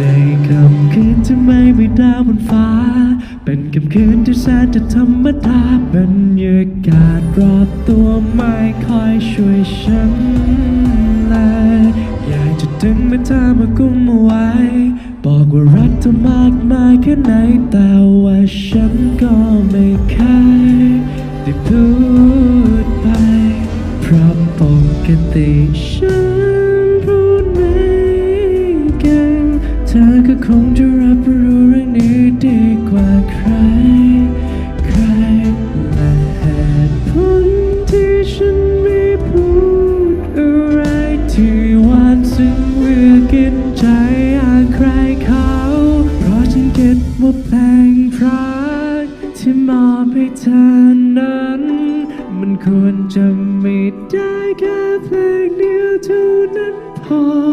ในค่ำคืนที่ไม่มีดาวบนฟ้า เป็นค่ำคืนที่แสนจะธรรมดาบรรยากาศรอบตัวไม่คอยช่วยฉันเลยอยากจะดึงมือเธอมากุมเอาไว้ บอกว่ารักเธอมากมายแค่ไหนแต่ว่าฉันก็ไม่เคยได้พูดไปเพราะปกติฉัน ธอก็คงจะรับรู้เรื่องนี้ดีกว่าใคร ใครและเหตุผลที่ฉันไม่พูดอะไรที่วานซึ่งเมื่อกินใจอาใครเขา เพราะฉันเก็บว่าเพลงพรักที่มอบให้เธอนั้น มันควรจะไม่ได้แค่เพลงเดียวเท่านั้นพอ